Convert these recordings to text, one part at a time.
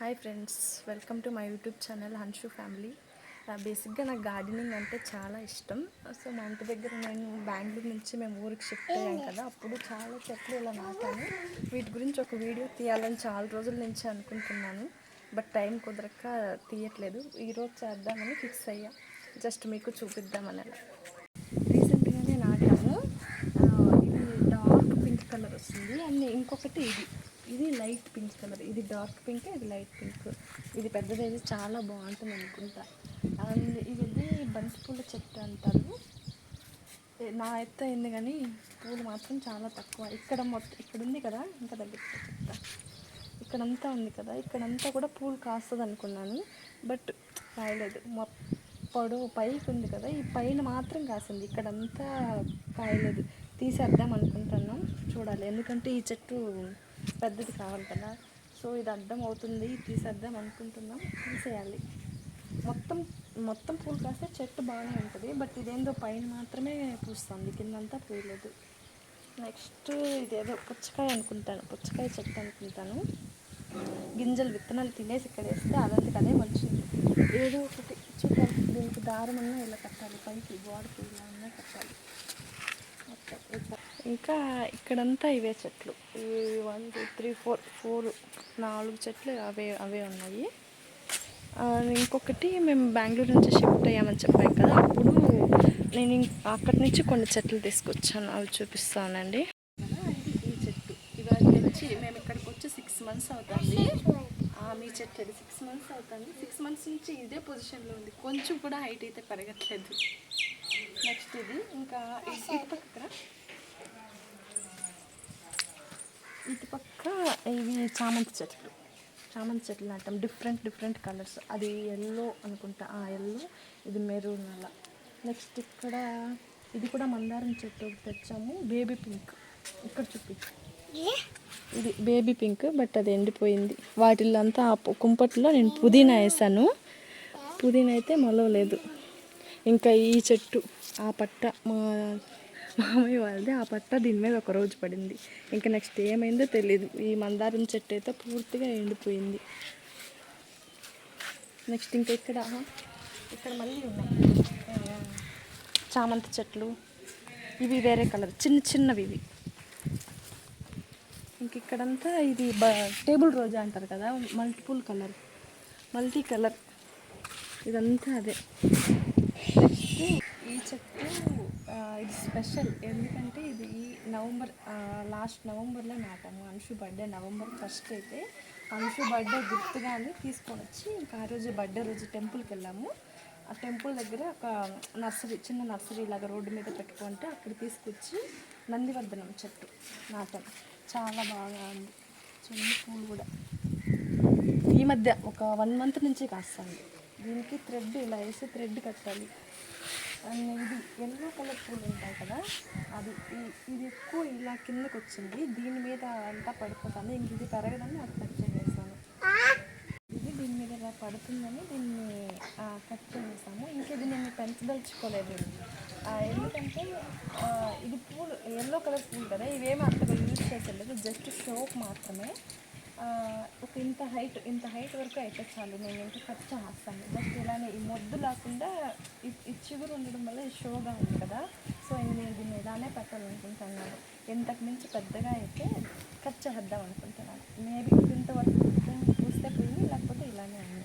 Hi friends welcome to my YouTube channel Hanshu family బేసిక్గా నాకు gardening అంటే చాలా ఇష్టం. సో మా ఇంటి దగ్గర నేను బెంగళూరు నుంచి మేము ఊరికి షిఫ్ట్ అయ్యాం కదా అప్పుడు చాలా చెట్లు ఇలా నాటాను. వీటి గురించి ఒక వీడియో తీయాలని చాలా రోజుల నుంచి అనుకుంటున్నాను బట్ టైం కుదరక తీయట్లేదు. ఈరోజు చేద్దామని ఫిక్స్ అయ్యా. జస్ట్ మీకు చూపిద్దామని అలా. రీసెంట్గానే నాటాను. Uh, ఇది డార్క్ పింక్ కలర్ వస్తుంది. అండ్ ఇంకొకటి ఇది. ఇది లైట్ పింక్ కలర్. ఇది డార్క్ పింక్ ఇది లైట్ పింక్. ఇది పెద్దది అయితే చాలా బాగుంటుంది అనుకుంటా. అండ్ ఇది బంతి పూల చెట్టు అంటారు. నా ఎత్తు అయింది కానీ పూలు మాత్రం చాలా తక్కువ. ఇక్కడ మొత్తం ఇక్కడ ఉంది కదా ఇంకా దగ్గర చెప్తా ఇక్కడంతా ఉంది కదా ఇక్కడంతా కూడా పూలు కాస్తుంది అనుకున్నాను. బట్ కాయలేదు. మొత్తం పొడవు పైకి ఉంది కదా ఈ పైన మాత్రం కాసింది. ఇక్కడంతా కాయలేదు. తీసేద్దాం అనుకుంటున్నాం. చూడాలి. ఎందుకంటే ఈ చెట్టు పెద్దది కావాలి కదా. సో ఇది అర్థం అవుతుంది తీసేద్దాం అనుకుంటున్నాం. తీసేయాలి. మొత్తం మొత్తం పూలు కాస్తే చెట్టు బాగానే ఉంటుంది. బట్ ఇదేందో పైన మాత్రమే పూస్తుంది. కిందంతా పూయలేదు. నెక్స్ట్ ఇదేదో పుచ్చకాయ అనుకుంటాను. పుచ్చకాయ చెట్టు అనుకుంటాను. గింజలు విత్తనాలు తినేసి ఇక్కడ వేస్తే అదంతకు అదే మంచిది. ఏదో ఒకటి చూడాలి దీనికి దారం అన్నా ఇలా కట్టాలి. పైకి గోడకి ఇలా అన్నా కట్టాలి. మొత్తం ఇట్లా. ఇంకా ఇక్కడంతా ఇవే చెట్లు. One two three four four నాలుగు చెట్లు అవే అవే ఉన్నాయి. ఇంకొకటి మేము బెంగళూరు నుంచి షిఫ్ట్ అయ్యామని చెప్పాం కదా అప్పుడు నేను అక్కడి నుంచి కొన్ని చెట్లు తీసుకొచ్చాను. అవి చూపిస్తానండి. ఈ చెట్టు. ఇవాళ తెచ్చి మేము ఇక్కడికి వచ్చి సిక్స్ మంత్స్ అవుతుంది. ఆ, మీ చెట్టు అది సిక్స్ మంత్స్ అవుతుంది. సిక్స్ మంత్స్ నుంచి ఇదే పొజిషన్లో ఉంది. కొంచెం కూడా హైట్ అయితే పెరగట్లేదు. నెక్స్ట్ ఇది. ఇంకా ఇ- ఇటు ఇటు పక్క ఇవి చామంతి చెట్లు. చామంతి చెట్లు నాటాం డిఫరెంట్ డిఫరెంట్ కలర్స్ అది ఎల్లో అనుకుంటా. ఆ ఎల్లో ఇది మెరూన్ అలా. నెక్స్ట్ ఇక్కడ ఇది కూడా మందారం చెట్టు ఒకటి తెచ్చాము. బేబీ పింక్ ఇక్కడ చూపి ఇది బేబీ పింక్ బట్ అది ఎండిపోయింది. వాటిల్లో అంతా ఆ కుంపట్లో నేను పుదీనా వేసాను పుదీనా అయితే మొలవలేదు ఇంకా ఈ చెట్టు ఆ పట్ట మా మామయ్య వాళ్ళది. ఆ పట్ట దీని మీద ఒక రోజు పడింది. ఇంకా నెక్స్ట్ ఏమైందో తెలియదు ఈ మందారం చెట్టు అయితే పూర్తిగా ఎండిపోయింది. నెక్స్ట్ ఇంకా ఇక్కడ ఇక్కడ మళ్ళీ ఉన్నాయి. చామంతి చెట్లు. ఇవి వేరే కలర్ చిన్న చిన్నవి ఇవి. ఇంక ఇక్కడంతా ఇది బ టేబుల్ రోజా అంటారు కదా మల్టిపుల్ కలర్. Multi colour. ఇదంతా అదే. నెక్స్ట్ ఈ చెట్టు ఇది స్పెషల్. ఎందుకంటే ఇది ఈ నవంబర్ లాస్ట్ నవంబర్లో నాటాము. అంశు బర్త్డే నవంబర్ ఫస్ట్ అయితే అంశు బర్త్డే గుర్తుగానే తీసుకొని వచ్చి ఇంకా ఆ రోజు బర్త్డే రోజు టెంపుల్కి వెళ్ళాము. ఆ టెంపుల్ దగ్గర ఒక నర్సరీ చిన్న నర్సరీ లాగా రోడ్డు మీద పెట్టుకుంటే అక్కడ తీసుకొచ్చి నందివర్ధనం చెట్టు నాటాం. చాలా బాగా ఉంది. చిన్న పూలు కూడా. ఈ మధ్య ఒక వన్ మంత్ నుంచి కాస్తుంది. దీనికి థ్రెడ్ ఇలా వేసి థ్రెడ్ కట్టాలి. అండ్ ఇది ఎల్లో కలర్ పూలు ఉంటాయి కదా అది ఇది ఎక్కువ ఇలా కిందకు వచ్చింది. దీని మీద అంతా పడిపోతుంది. ఇంక ఇది పెరగదని అది కట్ చేసేసాను ఇది దీని మీద ఇలా పడుతుందని దీన్ని కట్ చేసేసాము. ఇంక ఇది నేను పెంచదలుచుకోలేదు ఎందుకంటే ఇది పూలు ఎల్లో కలర్ పూలు కదా. ఇవేమీ అంతగా యూజ్ చేసలేదు జస్ట్ షోప్ మాత్రమే. ఒక ఇంత హైట్ ఇంత హైట్ వరకు అయితే చాలు. నేను ఇంకా కట్ చేస్తాను. జస్ట్ ఇలానే ఈ మొద్దు లేకుండా ఈ- చిగురు ఉండడం వల్ల ఈ షోగా ఉంది కదా. సో నేను దీన్ని ఇలానే పెట్టాలనుకుంటున్నాను. ఇంతకు మించి పెద్దగా అయితే కట్ చేద్దాం అనుకుంటున్నాను. మేబీ ఇంతవరకు పూస్తే పోయి లేకపోతే ఇలానే ఉంది.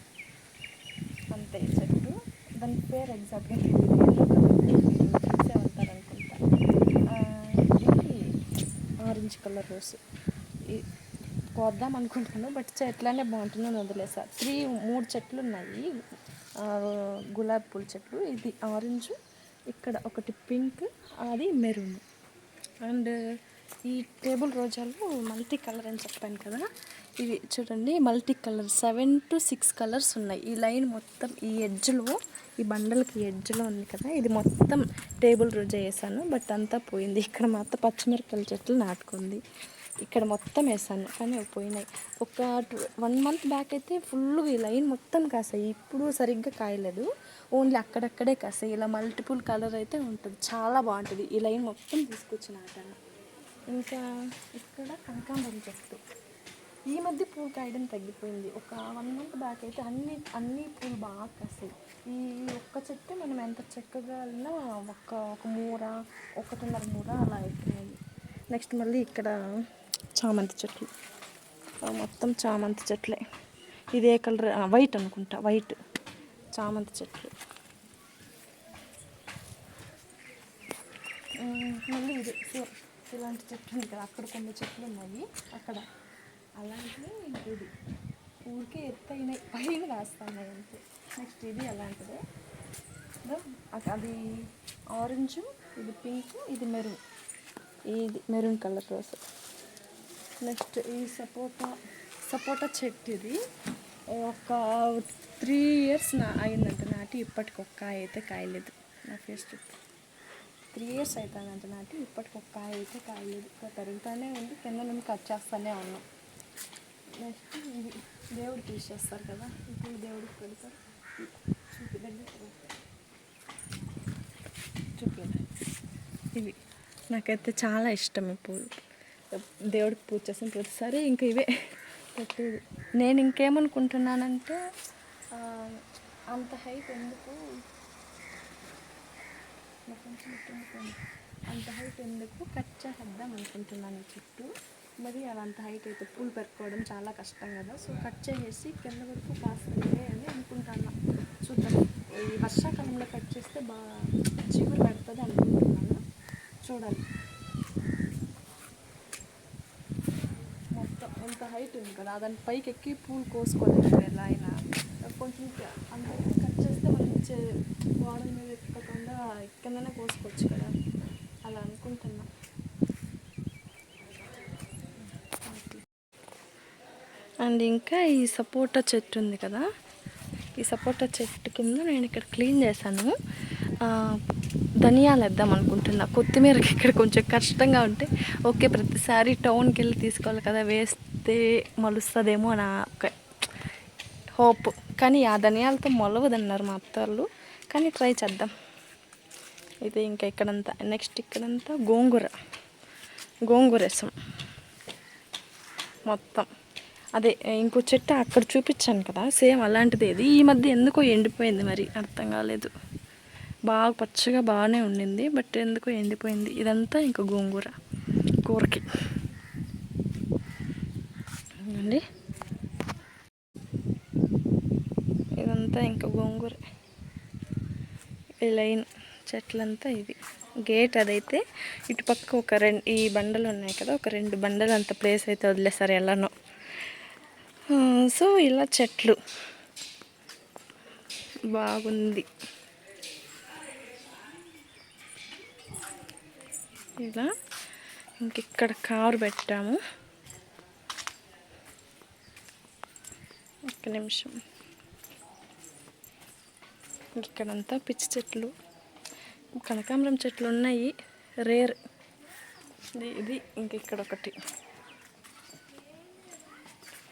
అంతే చెట్టు. దాని పేరు ఎగ్జాక్ట్గా చూసే ఉంటారు అనుకుంటా ఇది ఆరెంజ్ కలర్ రోస్ ఈ- కోద్దాం అనుకుంటున్నాను బట్ చెట్లనే బాగుంటుందని వదిలేసా. త్రీ మూడు చెట్లు ఉన్నాయి. గులాబీ పూల చెట్లు ఇది ఆరెంజ్ ఇక్కడ ఒకటి పింక్ అది మెరూన్. అండ్ ఈ టేబుల్ రోజాలు మల్టీ కలర్ అని చెప్పాను కదా ఇవి చూడండి multi colour seven to six colours ఉన్నాయి. ఈ లైన్ మొత్తం ఈ ఎడ్జ్లో ఈ బండలకి ఎడ్జ్లో ఉంది కదా ఇది మొత్తం టేబుల్ రోజా వేసాను బట్ అంతా పోయింది. ఇక్కడ మాత్రం పచ్చిమిరపకాయల చెట్లు నాటుకుంది. ఇక్కడ మొత్తం వేసాను కానీ అవి పోయినాయి. ఒక వన్ మంత్ బ్యాక్ అయితే ఫుల్ ఈ లైన్ మొత్తం కాసాయి. ఇప్పుడు సరిగ్గా కాయలేదు. ఓన్లీ అక్కడక్కడే కాసాయి. ఇలా మల్టిపుల్ కలర్ అయితే ఉంటుంది. చాలా బాగుంటుంది. ఈ లైన్ మొత్తం తీసుకొచ్చిన నాటాను ఇంకా ఇక్కడ కనకాంబరం చెట్టు. ఈ మధ్య పూలు కాయడం తగ్గిపోయింది. ఒక వన్ మంత్ బ్యాక్ అయితే అన్ని అన్ని పూలు బాగా కాసాయి. ఈ ఒక్క చెట్టు మనం ఎంత చక్కగా వెళ్ళినా ఒక ఒక మూర ఒకటిన్నర మూర అలా అయిపోయింది. నెక్స్ట్ మళ్ళీ ఇక్కడ చామంతి చెట్లు. మొత్తం చామంతి చెట్లే. ఇదే కలర్ వైట్ అనుకుంటా వైట్ చామంతి చెట్లు. మళ్ళీ ఇది ఇలాంటి చెట్లు ఉంది కదా అక్కడ కొన్ని చెట్లు ఉన్నాయి అక్కడ. అలాంటివి ఇది. ఊరికే ఎత్తైనాయి పైన రాస్తున్నాయి అంతే. నెక్స్ట్ ఇది అలాంటిదే. అది ఆరెంజ్ ఇది పింక్ ఇది మెరూన్. ఇది మెరూన్ కలర్ రోజ్ నెక్స్ట్ ఈ సపోటా సపోటా చెట్టు ఇది ఒక త్రీ ఇయర్స్ నా అయిందంట నాటి ఇప్పటికి ఒక్క కాయ అయితే కాయలేదు. నా ఫేస్ చూస్తే త్రీ ఇయర్స్ అవుతుందంట నాటి ఇప్పటికి ఒక్క కాయ అయితే కాయలేదు. పెరుగుతూనే ఉంది కింద నుండి కట్ చేస్తూనే ఉన్నాం. నెక్స్ట్ ఇది దేవుడికి యూజ్ చేస్తారు కదా ఇప్పుడు దేవుడికి పెడతారు. చూపిదండి. చూపిదండి ఇవి. నాకైతే చాలా ఇష్టం ఈ పూలు. దేవుడికి పూజ చేసిన ప్రతిసారి ఇంకా ఇవే. పెట్టేది నేను ఇంకేమనుకుంటున్నానంటే అంత హైట్ ఎందుకు? నాకు కొంచెం అంత హైట్ ఎందుకు? కట్ చేసేద్దాం అనుకుంటున్నాను ఈ చుట్టూ. మరి అలా అంత హైట్ అయితే పూలు పెరుకోవడం చాలా కష్టం కదా. సో కట్ చేసేసి కింద వరకు కాస్తుంది అని అనుకుంటున్నా. చూద్దాం. ఈ వర్షాకాలంలో కట్ చేస్తే బాగా చిగురు పెడుతుంది అనుకుంటున్నాను. చూడాలి. హైట్ ఉంది కదా దాని పైకి ఎక్కి పూలు కోసుకోలేదు ఎలా అయినా. కొంచెం అంత కట్ చేస్తే మనం చే- మీద ఎక్కకుండా కిందనే కోసుకోవచ్చు కదా. అలా అనుకుంటున్నా. అండ్ ఇంకా ఈ సపోటా చెట్టు ఉంది కదా ఈ సపోటా చెట్టు కింద నేను ఇక్కడ క్లీన్ చేశాను. ధనియాలు వేద్దాం అనుకుంటున్నా. కొత్తిమీరకి ఇక్కడ కొంచెం కష్టంగా ఉంటే ఓకే ప్రతిసారి టౌన్కి వెళ్ళి తీసుకోవాలి కదా వేస్తే మొలుస్తుందేమో నా ఒక హోప్. కానీ ఆ ధనియాలతో మొలవదన్నారు మా అత్తలు కానీ ట్రై చేద్దాం. ఇది ఇంకా ఇక్కడంతా నెక్స్ట్ ఇక్కడంతా గోంగూర. గోంగూర వేసాం మొత్తం. అదే ఇంకో చెట్టు అక్కడ చూపించాను కదా సేమ్ అలాంటిది ఇది. ఈ మధ్య ఎందుకో ఎండిపోయింది మరి అర్థం కాలేదు. బాగా పచ్చగా బాగానే ఉండింది బట్ ఎందుకో ఎండిపోయింది. ఇదంతా ఇంకా గోంగూర. కూరకి. చూడండి. ఇదంతా ఇంకా గోంగూర. ఈ లైన్ చెట్లంతా ఇది. గేట్ అదైతే ఇటు పక్క ఒక రెండు ఈ బండలు ఉన్నాయి కదా ఒక రెండు బండలు అంత ప్లేస్ అయితే వదిలేసారు ఎలానో. సో ఇలా చెట్లు. బాగుంది. ఇలా ఇంక ఇక్కడ కారు పెట్టాము. ఒక్క నిమిషం. ఇక్కడంతా పిచ్చి చెట్లు. కనకాంబరం చెట్లు ఉన్నాయి. రేర్. ఇది ఇది ఇంక ఇక్కడ ఒకటి.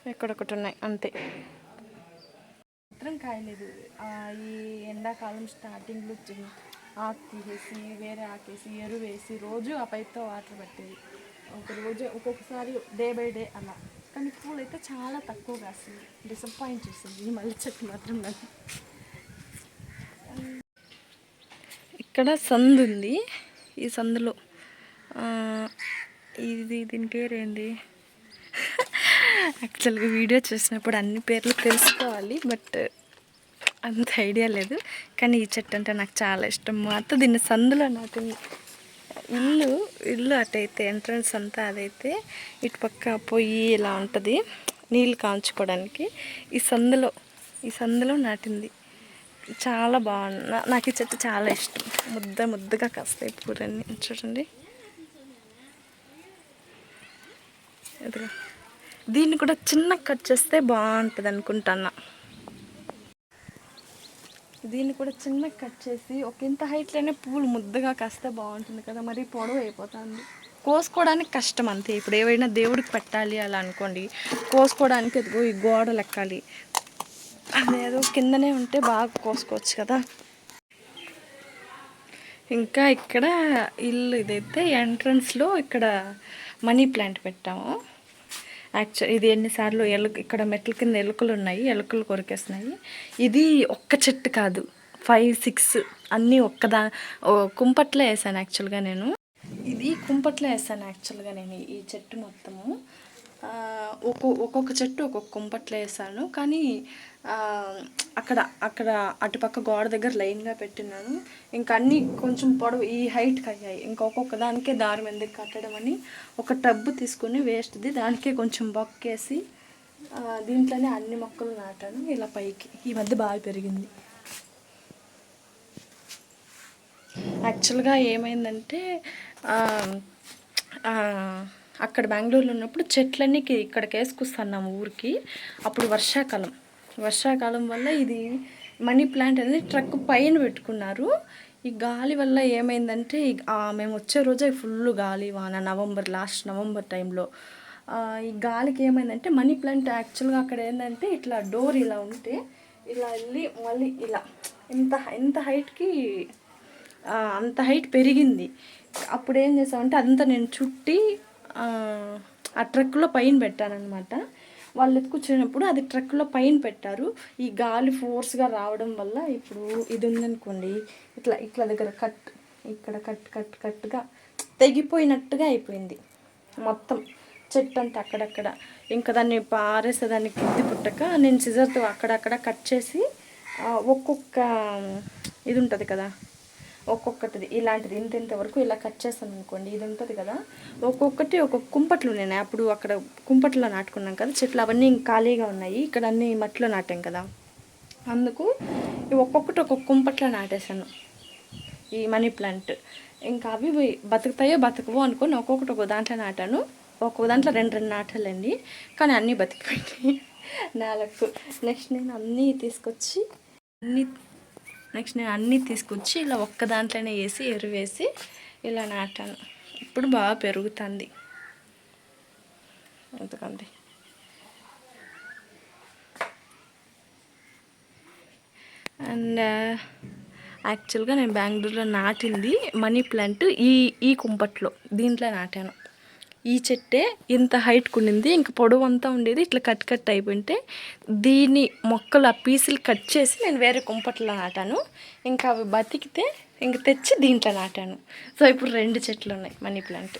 ఇక్కడ ఒకటి ఉన్నాయి అంతే. మాత్రం కాయలేదు. ఆ, ఈ ఎండాకాలం స్టార్టింగ్లో ఆకు తీసేసి వేరే ఆకేసి ఎరువు వేసి రోజు ఆ పైప్తో వాటర్ పెట్టేది. ఒక రోజు ఒక్కొక్కసారి డే బై డే అలా. కానీ పూలు అయితే చాలా తక్కువ కాసింది డిసప్పాయింట్ చేసింది. ఈ మల్లె చెట్టు మాత్రం నాకు ఇక్కడ సందు ఉంది. ఈ సందులో ఇది దీని పేరేంటి యాక్చువల్గా వీడియో చూసినప్పుడు అన్ని పేర్లు తెలుసుకోవాలి బట్ అంత ఐడియా లేదు. కానీ ఈ చెట్టు అంటే నాకు చాలా ఇష్టం. మా అత్త దీన్ని సందులో నాటింది. ఇల్లు ఇల్లు అటైతే ఎంట్రన్స్ అంతా అదైతే ఇటు పక్క పొయ్యి ఇలా ఉంటుంది. నీళ్ళు కాంచుకోవడానికి ఈ సందులో ఈ సందులో నాటింది. చాలా బాగున్నా నాకు ఈ చెట్టు చాలా ఇష్టం. ముద్ద ముద్దగా కాస్తాయి పూలన్నీ. చూడండి. దీన్ని కూడా చిన్న కట్ చేస్తే బాగుంటుంది అనుకుంటున్నా దీన్ని కూడా చిన్న కట్ చేసి ఒక ఇంత హైట్లోనే పూలు ముద్దగా కాస్తే బాగుంటుంది కదా. మరి పొడవు అయిపోతుంది. కోసుకోవడానికి కష్టం అంతే. ఇప్పుడు ఏవైనా దేవుడికి పెట్టాలి అలా అనుకోండి కోసుకోవడానికి ఎదుగో ఈ గోడలు ఎక్కాలి అదేదో కిందనే ఉంటే బాగా కోసుకోవచ్చు కదా. ఇంకా ఇక్కడ ఇల్లు ఇదైతే ఎంట్రన్స్లో ఇక్కడ మనీ ప్లాంట్ పెట్టాము. యాక్చువల్ ఇది ఎన్నిసార్లు ఎలుక ఇక్కడ మెట్ల కింద ఎలుకలు ఉన్నాయి ఎలుకలు కొరికేస్తున్నాయి. ఇది ఒక్క చెట్టు కాదు. ఫైవ్ సిక్స్ అన్నీ ఒక్కదా కుంపట్లో వేసాను యాక్చువల్గా నేను. ఇది కుంపట్లో వేసాను యాక్చువల్గా నేను ఈ చెట్టు మొత్తము. ఒక్కో ఒక్కొక్క చెట్టు ఒక్కొక్క కుంపట్లో వేసాను కానీ అక్కడ అక్కడ అటుపక్క గోడ దగ్గర లైన్గా పెట్టినాను ఇంకా అన్నీ కొంచెం పొడవు ఈ హైట్కి అయ్యాయి. ఇంకా ఒక్కొక్క దానికే దారి ఎందుకు కట్టడం అని ఒక టబ్బు తీసుకుని వేస్ట్ది దానికే కొంచెం బొక్కేసి దీంట్లోనే అన్ని మొక్కలు నాటాను. ఇలా పైకి. ఈ మధ్య బాగా పెరిగింది. యాక్చువల్గా ఏమైందంటే అక్కడ బెంగళూరులో ఉన్నప్పుడు చెట్లన్నీ ఇక్కడికి వేసుకొస్తున్నాము ఊరికి. అప్పుడు వర్షాకాలం. వర్షాకాలం వల్ల ఇది మనీ ప్లాంట్ అనేది ట్రక్ పైన పెట్టుకున్నారు. ఈ గాలి వల్ల ఏమైందంటే మేము వచ్చే రోజే ఫుల్ గాలి వాన నవంబర్ లాస్ట్ నవంబర్ టైంలో ఈ గాలికి ఏమైందంటే మనీ ప్లాంట్ యాక్చువల్గా అక్కడ ఏంటంటే ఇట్లా డోర్ ఇలా ఉంటే ఇలా వెళ్ళి మళ్ళీ ఇలా ఇంత ఇంత హైట్కి అంత హైట్ పెరిగింది. అప్పుడు ఏం చేసామంటే అదంతా నేను చుట్టి ఆ, ట్రక్లో పైన పెట్టానమాట వాళ్ళు ఎత్తుకొచ్చినప్పుడు అది ట్రక్లో పైన పెట్టారు. ఈ గాలి ఫోర్స్గా రావడం వల్ల ఇప్పుడు ఇది ఉందనుకోండి ఇట్లా ఇట్లా దగ్గర కట్ ఇక్కడ కట్ కట్ కట్గా తెగిపోయినట్టుగా అయిపోయింది. మొత్తం చెట్టు అంతా అక్కడక్కడ. ఇంకా దాన్ని పారేసే దాన్ని కింది పుట్టక నేను సిజర్తో అక్కడక్కడ కట్ చేసి ఒక్కొక్క ఇది ఉంటుంది కదా ఒక్కొక్కటిది. ఇలాంటిది ఇంత ఇంత వరకు ఇలా కట్ చేస్తాను అనుకోండి ఇది ఉంటుంది కదా. ఒక్కొక్కటి ఒక్కొక్క కుంపట్లు నేను అప్పుడు అక్కడ కుంపట్లో నాటుకున్నాం కదా చెట్లు అవన్నీ ఖాళీగా ఉన్నాయి. ఇక్కడ అన్ని మట్టిలో నాటాం కదా. అందుకు ఒక్కొక్కటి ఒక్కొక్క కుంపట్లో నాటేశాను. ఈ మనీ ప్లాంట్. ఇంకా అవి బతుకుతాయో బతకవో అనుకుని ఒక్కొక్కటి ఒక్కొక్క దాంట్లో నాటాను. ఒక్కొక్క దాంట్లో రెండు రెండు నాటాలండి. కానీ అన్నీ బతికిపోయినాయి. నాలుగు నెక్స్ట్ నేను అన్నీ తీసుకొచ్చి అన్నీ నెక్స్ట్ నేను అన్నీ తీసుకొచ్చి ఇలా ఒక్క దాంట్లోనే వేసి ఎరువేసి ఇలా నాటాను. ఇప్పుడు బాగా పెరుగుతుంది. ఎందుకండి అండ్ యాక్చువల్గా నేను బెంగళూరులో నాటింది మనీ ప్లాంట్ ఈ ఈ కుంపట్లో దీంట్లో నాటాను. ఈ చెట్టే ఇంత హైట్ ఉండింది ఇంకా పొడవు అంతా ఉండేది ఇట్లా కట్ కట్ అయిపోయింటే దీని మొక్కలు ఆ పీసులు కట్ చేసి నేను వేరే కుంపట్లో నాటాను. ఇంకా అవి బతికితే ఇంక తెచ్చి దీంట్లో నాటాను. సో ఇప్పుడు రెండు చెట్లు ఉన్నాయి మనీ ప్లాంట్.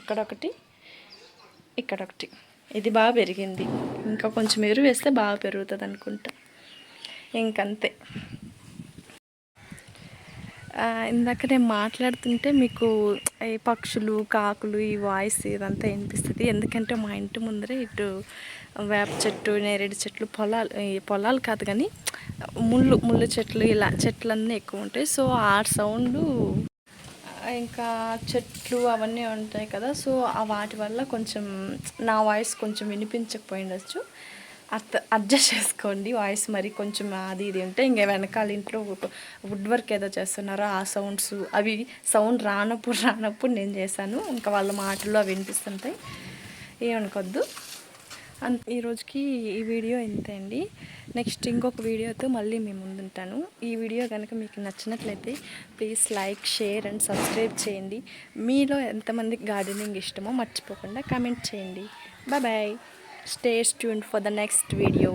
ఇక్కడ ఒకటి ఇక్కడ ఒకటి. ఇది బాగా పెరిగింది. ఇంకా కొంచెం ఎరువు వేస్తే బాగా పెరుగుతుంది అనుకుంటా ఇంకంతే. ఇందాక నేను మాట్లాడుతుంటే మీకు ఈ పక్షులు కాకులు ఈ వాయిస్ ఇదంతా వినిపిస్తుంది. ఎందుకంటే మా ఇంటి ముందరే ఇటు వేప చెట్టు నేరేడు చెట్లు పొలాలు ఈ పొలాలు కాదు కానీ ముళ్ళు ముళ్ళు చెట్లు ఇలా చెట్లన్నీ ఎక్కువ ఉంటాయి. సో ఆ సౌండ్ ఇంకా చెట్లు అవన్నీ ఉంటాయి కదా. సో ఆ వాటి వల్ల కొంచెం నా వాయిస్ కొంచెం వినిపించకపోయిండొచ్చు. అర్థ అడ్జస్ట్ చేసుకోండి వాయిస్ మరి కొంచెం అది ఇది ఉంటే ఇంకా వెనకాల ఇంట్లో వుడ్ వర్క్ ఏదో చేస్తున్నారో ఆ సౌండ్స్ అవి సౌండ్ రానప్పుడు రానప్పుడు నేను చేశాను. ఇంకా వాళ్ళ మాటలు అవి వినిపిస్తుంటాయి. ఏమనుకోద్దు. అంత ఈరోజుకి ఈ వీడియో ఇంతే అండి నెక్స్ట్ ఇంకొక వీడియోతో మళ్ళీ మేము ముందుంటాను. ఈ వీడియో కనుక మీకు నచ్చినట్లయితే please like share and subscribe చేయండి. మీలో ఎంతమందికి గార్డెనింగ్ ఇష్టమో మర్చిపోకుండా కమెంట్ చేయండి. Bye. Bye stay tune for the next video